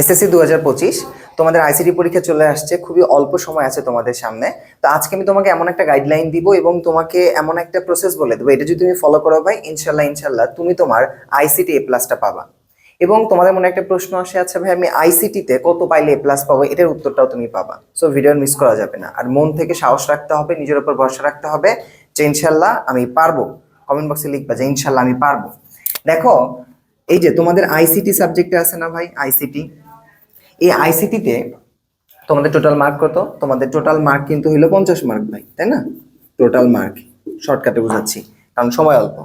SSC দু হাজার পঁচিশ, তোমাদের আইসিটি পরীক্ষা চলে আসছে, খুবই অল্প সময় আছে তোমাদের সামনে। তো আজকে আমি তোমাকে এমন একটা গাইডলাইন দিব এবং তোমাকে এমন একটা প্রসেস বলে দেবো। এটা যদি তুমি ফলো করো ভাই, ইনশাল্লাহ ইনশাল্লাহ তুমি তোমার আইসিটি এ প্লাসটা পাবা। এবং তোমাদের মনে একটা প্রশ্ন আসে আচ্ছা ভাই, আমি আইসিটিতে কত পাইলে এ প্লাস পাবো? এটার উত্তরটাও তুমি পাবা। সো ভিডিও মিস করা যাবে না। আর মন থেকে সাহস রাখতে হবে, নিজের উপর ভরসা রাখতে হবে যে ইনশাল্লাহ আমি পারব। কমেন্ট বক্সে লিখবা যে ইনশাল্লাহ আমি পারব। দেখো এই যে তোমাদের আইসিটি সাবজেক্টে আছে না ভাই? আইসিটি এই আইসিটিতে তোমাদের টোটাল মার্ক কত? তোমাদের টোটাল মার্ক কিন্তু হইল পঞ্চাশ মার্ক ভাই, তাই না? টোটাল মার্ক শর্টকাটে বুঝাচ্ছি, কারণ সময় অল্প।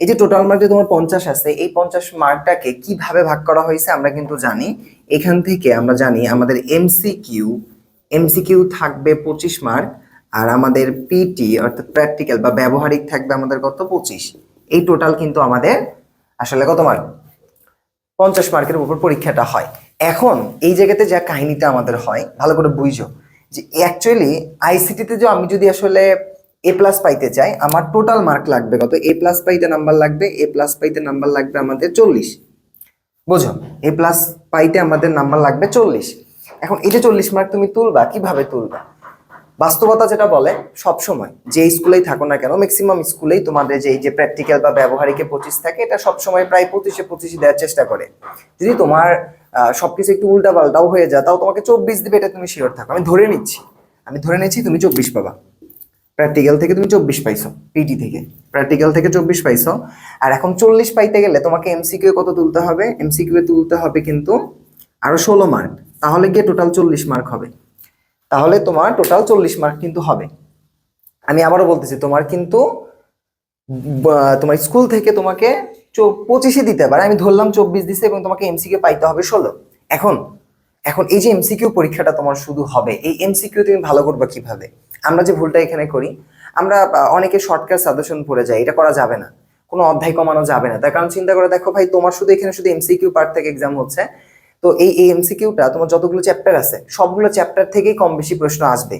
এই যে টোটাল মার্ক যে তোমার পঞ্চাশ আছে, এই পঞ্চাশ মার্কটাকে কীভাবে ভাগ করা হয়েছে আমরা কিন্তু জানি। এখান থেকে আমরা জানি আমাদের এমসিকিউ এমসিকিউ থাকবে পঁচিশ মার্ক আর আমাদের পিটি অর্থাৎ প্র্যাকটিক্যাল বা ব্যবহারিক থাকবে আমাদের কত? পঁচিশ। এই টোটাল কিন্তু আমাদের আসলে কত মার্ক পঞ্চাশ মার্কের উপর পরীক্ষাটা হয়। এখন এই জায়গাতে যা কাহিনীটা আমাদের হয়, ভালো করে বুঝো যে অ্যাকচুয়ালি আইসিটিতে যে আমি যদি আসলে এ প্লাস পাইতে চাই, আমার টোটাল মার্ক লাগবে কত? এ প্লাস পাইতে নাম্বার লাগবে এ প্লাস পাইতে নাম্বার লাগবে আমাদের চল্লিশ। বোঝো? এ প্লাস পাইতে আমাদের নাম্বার লাগবে চল্লিশ। এখন এই যে চল্লিশ মার্ক তুমি তুলবা, কীভাবে তুলবা? বাস্তবতা যেটা বলে সব সময় যে স্কুলেই থাকো না কেন ম্যাক্সিমাম স্কুলেই তোমাদের যে এই যে প্র্যাকটিক্যাল বা ব্যবহারিকে পঁচিশ থাকে, এটা সব সময় প্রায় পঁচিশে পঁচিশে দেওয়ার চেষ্টা করে। যদি তোমার সবকিছু একটু উল্টা পাল্টাও হয়ে যায়, তাও তোমাকে চব্বিশ দিবে, এটা তুমি শিওর থাকো। আমি ধরে নিচ্ছি, আমি ধরে নিচ্ছি তুমি চব্বিশ পাবা। প্র্যাকটিক্যাল থেকে তুমি চব্বিশ পাইছো পিটি থেকে। প্র্যাকটিক্যাল থেকে চব্বিশ পাইছো। আর এখন চল্লিশ পাইতে গেলে তোমাকে এমসিকিউ কত তুলতে হবে? এমসিকিউ তুলতে হবে কিন্তু আরও ষোলো মার্ক তাহলে গিয়ে টোটাল চল্লিশ মার্ক হবে। তাহলে তোমার টোটাল চল্লিশ মার্ক কিন্তু হবে। আমি আবারও বলতেছি, তোমার কিন্তু তোমার স্কুল থেকে তোমাকে পঁচিশে দিতে পারে আমি ধরলাম চব্বিশ দিছে এবং তোমাকে এমসিকিউ পাইতে হবে ষোলো। এখন এখন এই যে এমসিকিউ পরীক্ষাটা তোমার শুধু হবে, এই এমসিকিউ তুমি ভালো করবে কীভাবে? আমরা যে ভুলটা এখানে করি, আমরা অনেকে শর্টকাট সাজেশন পড়ে যাই এটা করা যাবে না। কোনো অধ্যায় কমানো যাবে না। তার কারণ চিন্তা করে দেখো ভাই, তোমার শুধু এখানে শুধু এমসিকিউ পার্ট থেকে এক্সাম হচ্ছে। তো এই এমসিকিউটা তোমার যতগুলো চ্যাপ্টার আছে, সবগুলো চ্যাপ্টার থেকেই কম বেশি প্রশ্ন আসবে।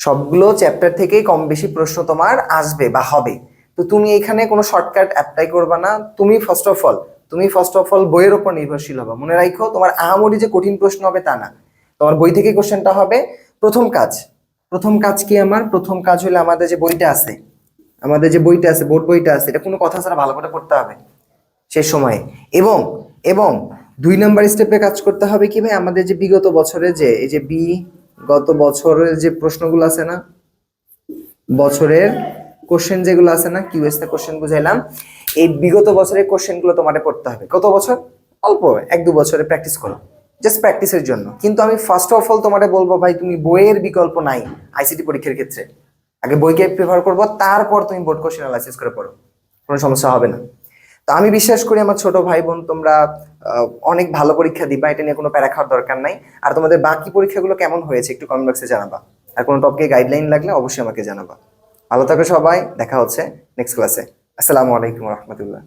সবগুলো চ্যাপ্টার থেকেই কম বেশি প্রশ্ন তোমার আসবে বা হবে। তো তুমি এখানে কোনো শর্টকাট অ্যাপ্লাই করবে না। তুমি ফার্স্ট অফ অল তুমি ফার্স্ট অফ অল বইয়ের উপর নির্ভরশীল হবে। মনে রাখো তোমার আহামরি যে কঠিন প্রশ্ন হবে তা না। তোমার বই থেকে কোশ্চেনটা হবে, প্রথম কাজ প্রথম কাজ কি আমার? প্রথম কাজ হলো আমাদের যে বইটা আছে, আমাদের যে বইটা আছে, বোর্ড বইটা আছে, এটা কোনো কথা ছাড়া ভালো করে পড়তে হবে। সে সময়ে। এবং এবং দুই নাম্বার স্টেপে কাজ করতে হবে কি ভাই? আমাদের যে বিগত বছরে যে, এই যে বি, গত বছরের যে প্রশ্নগুলো আছে না, বছরের কোশ্চেন যেগুলো আছে না কিউএস তে কোশ্চেন বুঝাইলাম। এই বিগত বছরের কোশ্চেনগুলো তোমাদের পড়তে হবে। কত বছর? অল্প, এক দু বছরে প্র্যাকটিস করো। জাস্ট প্র্যাকটিসের জন্য। কিন্তু আমি ফার্স্ট অফ অল তোমাদের বলব ভাই, তুমি বইয়ের বিকল্প নাই আইসিটি পরীক্ষার ক্ষেত্রে। আগে বইকে প্রেফার করব, তারপর তুমি বোর্ড কোশ্চেন অ্যানালাইসিস করে পড়ো। কোনো সমস্যা হবে না। আমি বিশ্বাস করি আমার ছোট ভাই বোন তোমরা অনেক ভালো পরীক্ষা দিবা, এটা নিয়ে কোনো প্যারা খাওয়ার দরকার নাই। আর তোমাদের বাকি পরীক্ষাগুলো কেমন হয়েছে একটু কমেন্ট বক্সে জানাবা। আর কোনো টপকে গাইডলাইন লাগলে অবশ্যই আমাকে জানাবা। ভালো থাকো সবাই, দেখা হচ্ছে নেক্সট ক্লাসে আসসালামু আলাইকুম রহমতুল্লাহ।